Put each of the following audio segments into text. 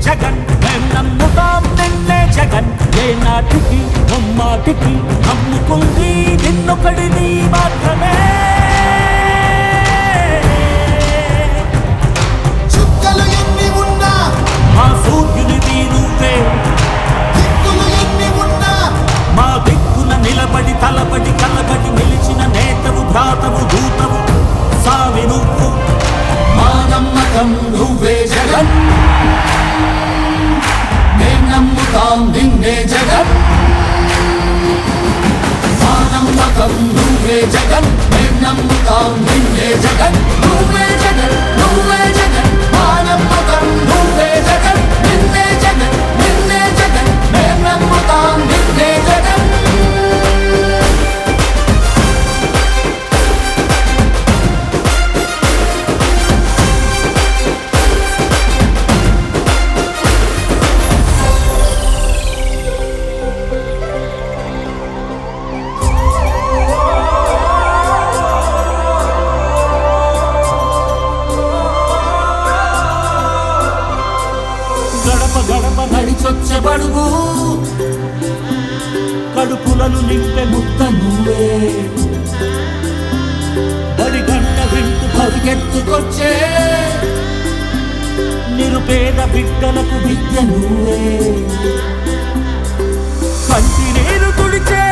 జగన్. మేం నమ్ముతాం నిన్నే జగన్. ఏ నాటికి నమ్మాటికి నమ్ముకుంది నిన్నొకడిని మాత్రమే. గడప కడుపులను నింపే ముద్ద నువ్వే. బడి గంట వింటూ పరిగెత్తుకొచ్చే నిరుపేద బిడ్డలకు విద్య నువ్వే. కంటి నేను తుడిచే.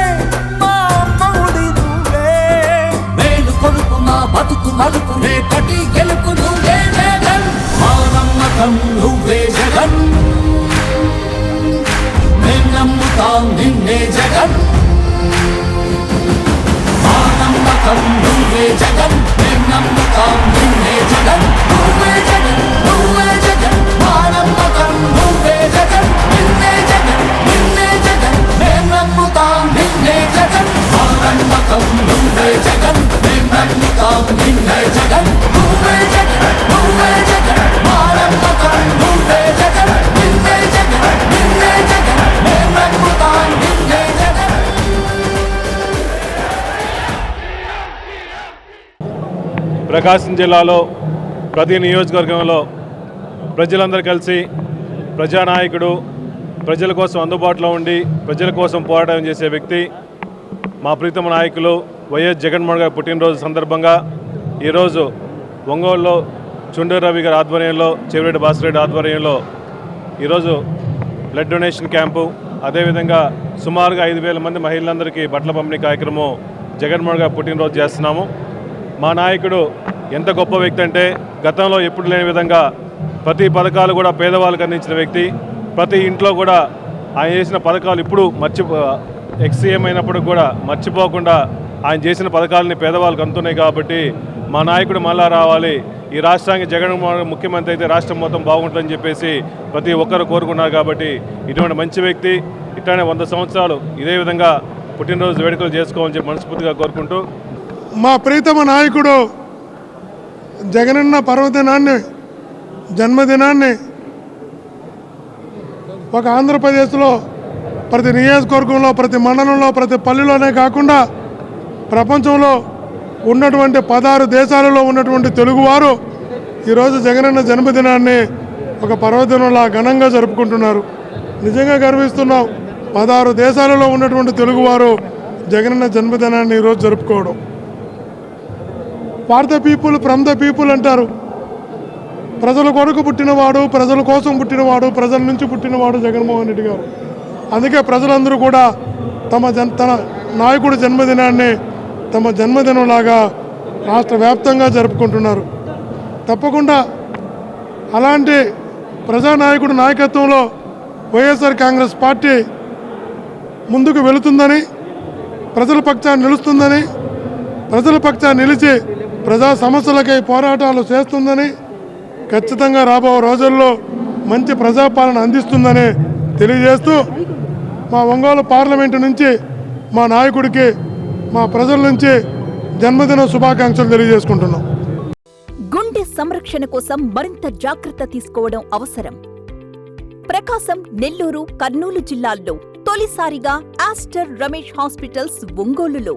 నమ్ముతాం నిన్నే జగన్. మా నమ్మకం నువ్వే జగన్. మేం నమ్ముతాం నిన్నే జగన్. నువ్వే జగన్ నువ్వే ప్రకాశం జిల్లాలో ప్రతి నియోజకవర్గంలో ప్రజలందరూ కలిసి ప్రజానాయకుడు ప్రజల కోసం అందుబాటులో ఉండి ప్రజల కోసం పోరాటం చేసే వ్యక్తి మా ప్రీతమ నాయకులు వైఎస్ జగన్మోహన్ గారి పుట్టినరోజు సందర్భంగా ఈరోజు ఒంగోలులో చుండూరు రవి గారి ఆధ్వర్యంలో చెవిరెడ్డి బాసిరెడ్డి ఆధ్వర్యంలో ఈరోజు బ్లడ్ డొనేషన్ క్యాంపు అదేవిధంగా సుమారుగా ఐదు వేల మంది మహిళలందరికీ బట్టల పంపిణీ కార్యక్రమం జగన్మోహన్ గారు పుట్టినరోజు చేస్తున్నాము. మా నాయకుడు ఎంత గొప్ప వ్యక్తి అంటే గతంలో ఎప్పుడు లేని విధంగా ప్రతి పథకాలు కూడా పేదవాళ్ళకు అందించిన వ్యక్తి ప్రతి ఇంట్లో కూడా ఆయన చేసిన పథకాలు ఇప్పుడు మర్చి ఎక్స్సీఎం అయినప్పుడు కూడా మర్చిపోకుండా ఆయన చేసిన పథకాలని పేదవాళ్ళకు అందుతున్నాయి కాబట్టి మా నాయకుడు మళ్ళా రావాలి. ఈ రాష్ట్రానికి జగన్మోహన్ ముఖ్యమంత్రి అయితే రాష్ట్రం మొత్తం బాగుంటుందని చెప్పేసి ప్రతి ఒక్కరు కోరుకున్నారు కాబట్టి ఇటువంటి మంచి వ్యక్తి ఇట్లానే వంద సంవత్సరాలు ఇదే విధంగా పుట్టినరోజు వేడుకలు చేసుకోవాలని చెప్పి మనస్ఫూర్తిగా కోరుకుంటూ మా ప్రీతమ నాయకుడు జగనన్న పర్వదినాన్ని జన్మదినాన్ని ఒక ఆంధ్రప్రదేశ్లో ప్రతి నియోజకవర్గంలో ప్రతి మండలంలో ప్రతి పల్లెలోనే కాకుండా ప్రపంచంలో ఉన్నటువంటి పదహారు దేశాలలో ఉన్నటువంటి తెలుగువారు ఈరోజు జగనన్న జన్మదినాన్ని ఒక పర్వదినంలా ఘనంగా జరుపుకుంటున్నారు. నిజంగా గర్విస్తున్నాం. పదహారు దేశాలలో ఉన్నటువంటి తెలుగువారు జగనన్న జన్మదినాన్ని ఈరోజు జరుపుకోవడం. For the people from the people అంటారు. ప్రజల కొరకు పుట్టినవాడు ప్రజల కోసం పుట్టినవాడు ప్రజల నుంచి పుట్టినవాడు జగన్మోహన్ రెడ్డి గారు. అందుకే ప్రజలందరూ కూడా తమ జన్ తన నాయకుడి జన్మదినాన్ని తమ జన్మదినంలాగా రాష్ట్ర వ్యాప్తంగా జరుపుకుంటున్నారు. తప్పకుండా అలాంటి ప్రజానాయకుడి నాయకత్వంలో వైఎస్ఆర్ కాంగ్రెస్ పార్టీ ముందుకు వెళుతుందని ప్రజల పక్షాన్ని నిలుస్తుందని ప్రజల పక్షాన్ని నిలిచి ప్రజా సమస్యలకై పోరాటాలు చేస్తుందని ఖచ్చితంగా రాబో రోజుల్లో మంచి ప్రజాపాలన అందిస్తుందని తెలియజేస్తూ మా ఒంగోలు పార్లమెంటు నుంచి మా నాయకుడికి మా ప్రజల నుంచి జన్మదిన శుభాకాంక్షలు తెలియజేసుకుంటున్నాం. గుండె సంరక్షణ కోసం మరింత జాగ్రత్త తీసుకోవడం అవసరం. ప్రకాశం నెల్లూరు కర్నూలు జిల్లాల్లో తొలిసారిగా ఆస్టర్ రమేష్ హాస్పిటల్స్ ఒంగోలులో.